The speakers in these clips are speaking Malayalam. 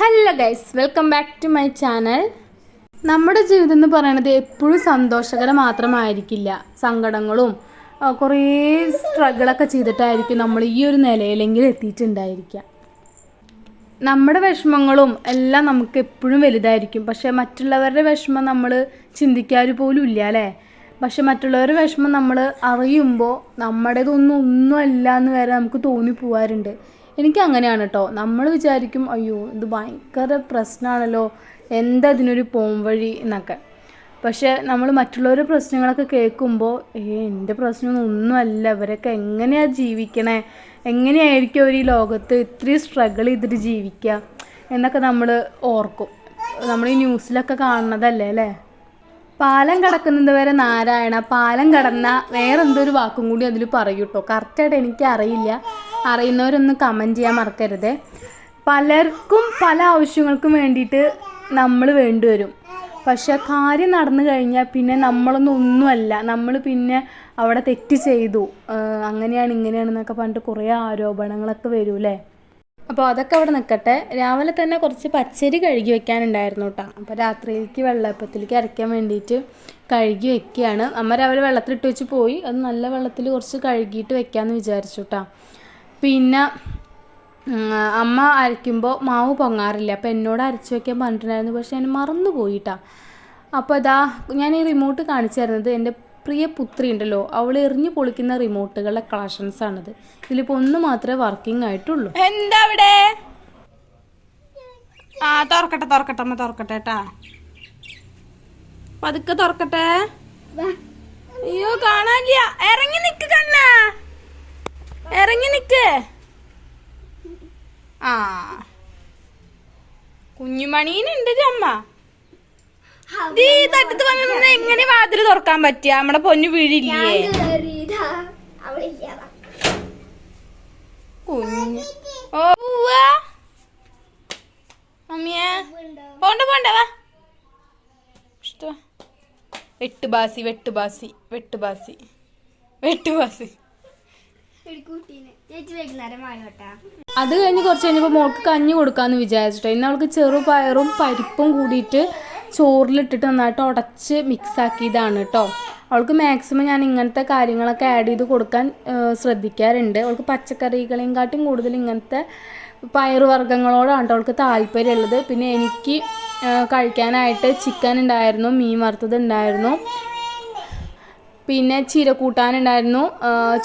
Hello guys welcome back to my channel. നമ്മുടെ ജീവിതം എന്ന് പറയുന്നത് എപ്പോഴും സന്തോഷകരം മാത്രമായിരിക്കില്ല. സങ്കടങ്ങളും കുറേ സ്ട്രഗിളൊക്കെ ചെയ്തിട്ടായിരിക്കും നമ്മൾ ഈ ഒരു നിലയിലെങ്കിലും എത്തിയിട്ടുണ്ടായിരിക്കുക. നമ്മുടെ വിഷമങ്ങളും എല്ലാം നമുക്ക് എപ്പോഴും വലുതായിരിക്കും. പക്ഷേ മറ്റുള്ളവരുടെ വിഷമം നമ്മൾ ചിന്തിക്കാറ് പോലും ഇല്ല അല്ലേ? പക്ഷെ മറ്റുള്ളവരുടെ വിഷമം നമ്മൾ അറിയുമ്പോൾ നമ്മുടേതൊന്നും ഒന്നും അല്ല എന്ന് വരെ നമുക്ക് തോന്നിപ്പോവാറുണ്ട് എനിക്ക് അങ്ങനെയാണ് കേട്ടോ നമ്മൾ വിചാരിക്കും അയ്യോ ഇത് ഭയങ്കര പ്രശ്നമാണല്ലോ എന്താ ഇതിനൊരു പോംവഴി എന്നൊക്കെ. പക്ഷേ നമ്മൾ മറ്റുള്ളവരുടെ പ്രശ്നങ്ങളൊക്കെ കേൾക്കുമ്പോൾ ഏ എന്റെ പ്രശ്നമൊന്നും ഒന്നുമല്ല ഇവരൊക്കെ എങ്ങനെയാണ് ജീവിക്കണേ? എങ്ങനെയായിരിക്കും അവർ ഈ ലോകത്ത് ഇത്രയും സ്ട്രഗിൾ ചെയ്തിട്ട് ജീവിക്കുക എന്നൊക്കെ നമ്മൾ ഓർക്കും. നമ്മൾ ഈ ന്യൂസിലൊക്കെ കാണുന്നതല്ലേ അല്ലേ? പാലം കടക്കുന്നത് വരെ നാരായണ പാലം കടന്ന വേറെന്തൊരു വാക്കും കൂടി അതിൽ പറയൂട്ടോ. കറക്റ്റായിട്ട് എനിക്ക് അറിയില്ല അറിയുന്നവരൊന്ന് കമന്റ് ചെയ്യാൻ മറക്കരുത്. പലർക്കും പല ആവശ്യങ്ങൾക്കും വേണ്ടിയിട്ട് നമ്മൾ വേണ്ടിവരും. പക്ഷെ കാര്യം നടന്നു കഴിഞ്ഞാൽ പിന്നെ നമ്മളൊന്നും ഒന്നുമല്ല. നമ്മൾ പിന്നെ അവിടെ തെറ്റ് ചെയ്തു. അങ്ങനെയാണ് ഇങ്ങനെയാണെന്നൊക്കെ പറഞ്ഞിട്ട് കുറേ ആരോപണങ്ങളൊക്കെ വരും അല്ലേ അപ്പോൾ അതൊക്കെ അവിടെ നിൽക്കട്ടെ. രാവിലെ തന്നെ കുറച്ച് പച്ചരി കഴുകി വെക്കാനുണ്ടായിരുന്നു കേട്ടോ. അപ്പോൾ രാത്രിയിലേക്ക് വെള്ളപ്പത്തിലേക്ക് അരയ്ക്കാൻ വേണ്ടിയിട്ട് കഴുകി വെക്കുകയാണ്. അമ്മ രാവിലെ വെള്ളത്തിലിട്ട് വെച്ച് പോയി. അത് നല്ല വെള്ളത്തിൽ കുറച്ച് കഴുകിയിട്ട് വെക്കാമെന്ന് വിചാരിച്ചു കേട്ടോ. പിന്നെ അമ്മ അരയ്ക്കുമ്പോൾ മാവ് പൊങ്ങാറില്ല. അപ്പോൾ എന്നോട് അരച്ച് വയ്ക്കാൻ പറഞ്ഞിട്ടുണ്ടായിരുന്നു. പക്ഷെ ഞാൻ മറന്നു പോയിട്ടാ. അപ്പോൾ അതാ ഞാൻ ഈ റിമോട്ട് കാണിച്ചു തരുന്നത് എന്റെ പ്രിയ പുത്രി ഉണ്ടല്ലോ. അവൾ എറിഞ്ഞു പൊളിക്കുന്ന റിമോട്ടുകളുടെ കളക്ഷൻസ് ആണിത്. ഇതിലിപ്പോൾ ഒന്ന് മാത്രമേ വർക്കിംഗ് ആയിട്ടുള്ളൂ. എന്താ അവിടെ? ആ തുറക്കട്ടെ തുറക്കട്ടെ അമ്മ തുറക്കട്ടെ കേട്ടാ. പതുക്കെ തുറക്കട്ടെ. അയ്യോ കാണാനില്ല. ഇറങ്ങി നിക്ക് കണ്ണ. ഇറങ്ങി നിക്ക്. ആ. കുഞ്ഞുമണീനുണ്ട് അമ്മ. തട്ടത്ത് വന്ന് നിന്ന് എങ്ങനെ വാതിൽ തുറക്കാൻ പറ്റിയ? നമ്മടെ പൊന്നു വീഴില്ലേ? കുഞ്ഞു. ഓ മമ്മിയെ. പോണ്ട പോണ്ട വാ. ഇഷ്ട. വെട്ടുബാസി വെട്ടുബാസി വെട്ടുബാസി. വെട്ടുബാസി. അത് കഴിഞ്ഞ് കുറച്ച് കഴിഞ്ഞപ്പോൾ മോൾക്ക് കഞ്ഞി കൊടുക്കാന്ന് വിചാരിച്ചിട്ടോ. ഇന്ന് അവൾക്ക് ചെറുപയറും പരിപ്പും കൂടിയിട്ട് ചോറിലിട്ടിട്ട് നന്നായിട്ട് ഉടച്ച് മിക്സ് ആക്കിയതാണ് കേട്ടോ അവൾക്ക് മാക്സിമം ഞാൻ ഇങ്ങനത്തെ കാര്യങ്ങളൊക്കെ ആഡ് ചെയ്ത് കൊടുക്കാൻ ശ്രദ്ധിക്കാറുണ്ട്. അവൾക്ക് പച്ചക്കറികളെയും കാട്ടും കൂടുതൽ ഇങ്ങനത്തെ പയറുവർഗങ്ങളോടാണ് കേട്ടോ അവൾക്ക് താല്പര്യമുള്ളത്. പിന്നെ എനിക്ക് കഴിക്കാനായിട്ട് ചിക്കൻ ഉണ്ടായിരുന്നു മീൻ വറുത്തത് ഉണ്ടായിരുന്നു. പിന്നെ ചീര കൂട്ടാനുണ്ടായിരുന്നു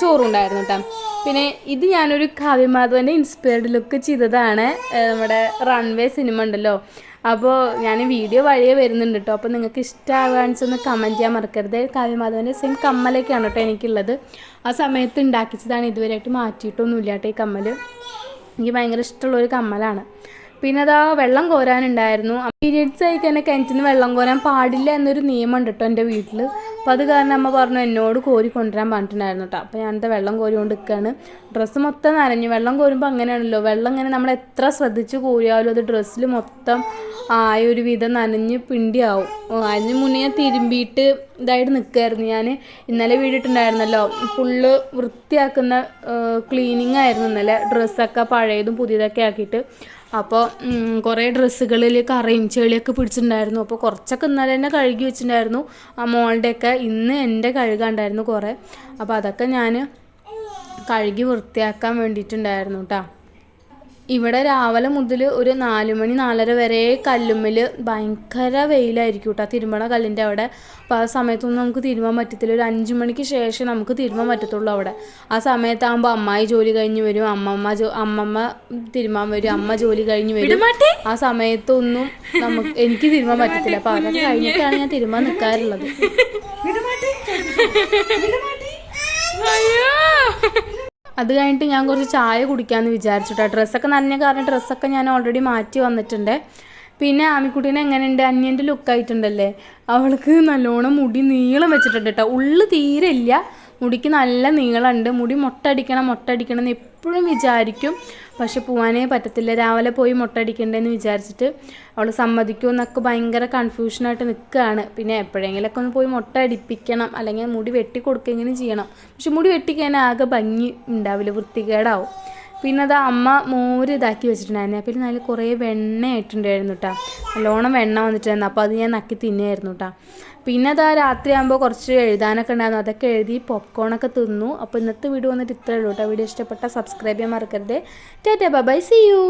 ചോറുണ്ടായിരുന്നു കേട്ടോ പിന്നെ ഇത് ഞാനൊരു കാവ്യമാധവന്റെ ഇൻസ്പയർഡ് ലുക്ക് ചെയ്തതാണ് നമ്മുടെ റൺവേ സിനിമ ഉണ്ടല്ലോ. അപ്പോൾ ഞാൻ വീഡിയോ വഴിയേ വരുന്നുണ്ട് കേട്ടോ അപ്പോൾ നിങ്ങൾക്ക് ഇഷ്ടമാകാന്ന് കമന്റ് ചെയ്യാൻ മറക്കരുത്. കാവ്യമാധവന്റെ സെയിം കമ്മലൊക്കെയാണ് കേട്ടോ എനിക്കുള്ളത്. ആ സമയത്ത് ഉണ്ടാക്കിച്ചതാണ് ഇതുവരെയായിട്ട് മാറ്റിയിട്ടൊന്നുമില്ല കേട്ടോ ഈ കമ്മൽ എനിക്ക് ഭയങ്കര ഇഷ്ടമുള്ളൊരു കമ്മലാണ്. പിന്നെ അതാ വെള്ളം കോരാനുണ്ടായിരുന്നു. പീരീഡ്സ് ആയി കഴിഞ്ഞാൽ കിണറ്റിൽ നിന്ന് വെള്ളം കോരാൻ പാടില്ല എന്നൊരു നിയമമുണ്ട് കേട്ടോ എന്റെ വീട്ടിൽ അപ്പോൾ അത് കാരണം അമ്മ പറഞ്ഞു എന്നോട് കോരി കൊണ്ടുവരാൻ പറഞ്ഞിട്ടുണ്ടായിരുന്നു കേട്ടോ അപ്പോൾ ഞാനത് വെള്ളം കോരി നിൽക്കുകയാണ് ഡ്രസ്സ് മൊത്തം നനഞ്ഞു. വെള്ളം കോരുമ്പോൾ അങ്ങനെയാണല്ലോ. വെള്ളം ഇങ്ങനെ നമ്മൾ എത്ര ശ്രദ്ധിച്ച് കോരിയാലും അത് ഡ്രസ്സിൽ മൊത്തം ആയ ഒരു വിധം നനഞ്ഞ് പിണ്ടിയാവും. അതിന് മുന്നേ ഞാൻ തിരുമ്പിയിട്ട് ഇതായിട്ട് നിൽക്കുമായിരുന്നു ഞാൻ. ഇന്നലെ വീടിട്ടുണ്ടായിരുന്നല്ലോ ഫുള്ള് വൃത്തിയാക്കുന്ന ക്ലീനിങ് ആയിരുന്നു ഇന്നലെ. ഡ്രസ്സൊക്കെ പഴയതും പുതിയതൊക്കെ ആക്കിയിട്ട്. അപ്പോൾ കുറേ ഡ്രസ്സുകളിൽ കറയും ചെളിയൊക്കെ പിടിച്ചിട്ടുണ്ടായിരുന്നു. അപ്പോൾ കുറച്ചൊക്കെ ഇന്നലെ തന്നെ കഴുകി വെച്ചിട്ടുണ്ടായിരുന്നു. ആ മോളുടെയൊക്കെ ഇന്ന് എന്റെ കഴുകാണ്ടായിരുന്നു കുറേ. അപ്പോൾ അതൊക്കെ ഞാൻ കഴുകി വൃത്തിയാക്കാൻ വേണ്ടിയിട്ടുണ്ടായിരുന്നു കേട്ടോ ഇവിടെ രാവിലെ മുതൽ ഒരു നാല് മണി നാലര വരെ കല്ലുമ്മൽ ഭയങ്കര വെയിലായിരിക്കും കേട്ടോ. തിരുമണ കല്ലിന്റെ അവിടെ. അപ്പോൾ ആ സമയത്തൊന്നും നമുക്ക് തിരുമാൻ പറ്റത്തില്ല. ഒരു അഞ്ച് മണിക്ക് ശേഷം നമുക്ക് തിരുമാൻ പറ്റത്തുള്ളൂ അവിടെ. ആ സമയത്താകുമ്പോൾ അമ്മായി ജോലി കഴിഞ്ഞ് വരും. അമ്മമ്മ ജോ അമ്മമ്മ തിരുമാൻ വരും. അമ്മ ജോലി കഴിഞ്ഞ് വരും. ആ സമയത്തൊന്നും നമുക്ക് എനിക്ക് തിരുമാൻ പറ്റത്തില്ല. അപ്പോൾ അതൊക്കെ കഴിഞ്ഞിട്ടാണ് ഞാൻ തിരുമാൻ നിൽക്കാറുള്ളത്. അത് കഴിഞ്ഞിട്ട് ഞാൻ കുറച്ച് ചായ കുടിക്കാമെന്ന് വിചാരിച്ചിട്ടാ. ഡ്രസ്സൊക്കെ നനഞ്ഞ കാരണം ഡ്രസ്സൊക്കെ ഞാൻ ഓൾറെഡി മാറ്റി വന്നിട്ടുണ്ട്. പിന്നെ ആമിക്കുട്ടീനെ എങ്ങനെയുണ്ട്? അന്യന്റെ ലുക്കായിട്ടുണ്ടല്ലേ അവൾക്ക് നല്ലോണം മുടി നീളം വെച്ചിട്ടുണ്ട് കേട്ടോ ഉള്ളു തീരെ ഇല്ല. മുടിക്ക് നല്ല നീളമുണ്ട്. മുടി മൊട്ടടിക്കണം മൊട്ടടിക്കണം എന്ന് എപ്പോഴും വിചാരിക്കും. പക്ഷെ പോകാനേ പറ്റത്തില്ല. രാവിലെ പോയി മൊട്ടടിക്കണ്ടേന്ന് വിചാരിച്ചിട്ട് അവൾ സമ്മതിക്കുമെന്നൊക്കെ ഭയങ്കര കൺഫ്യൂഷനായിട്ട് നിൽക്കുകയാണ് പിന്നെ എപ്പോഴെങ്കിലൊക്കെ ഒന്ന് പോയി മുട്ട അടിപ്പിക്കണം അല്ലെങ്കിൽ മുടി വെട്ടി കൊടുക്കുകയെങ്കിലും ചെയ്യണം. പക്ഷെ മുടി വെട്ടിക്കഴിഞ്ഞാൽ ആകെ ഭംഗി ഉണ്ടാവില്ല. വൃത്തികേടാവും. പിന്നെ അത് അമ്മ മോര് ഇതാക്കി വെച്ചിട്ടുണ്ടായിരുന്നു. പിന്നെ അതിൽ കുറേ വെണ്ണ ആയിട്ടുണ്ടായിരുന്നു കേട്ടോ നല്ലോണം വെണ്ണ വന്നിട്ടുണ്ടായിരുന്നു. അപ്പോൾ അത് ഞാൻ നക്കി തിന്നായിരുന്നു കേട്ടോ പിന്നെ അതാ രാത്രിയാകുമ്പോൾ കുറച്ച് എഴുതാനൊക്കെ ഉണ്ടായിരുന്നു. അതൊക്കെ എഴുതി പോപ്കോണൊക്കെ തിന്നു. അപ്പോൾ ഇന്നത്തെ വീഡിയോ വന്നിട്ട് ഇത്രയേ ഉള്ളൂ കേട്ടോ വീഡിയോ ഇഷ്ടപ്പെട്ട സബ്സ്ക്രൈബ് ചെയ്യാൻ മറക്കരുത്. Tata bye C U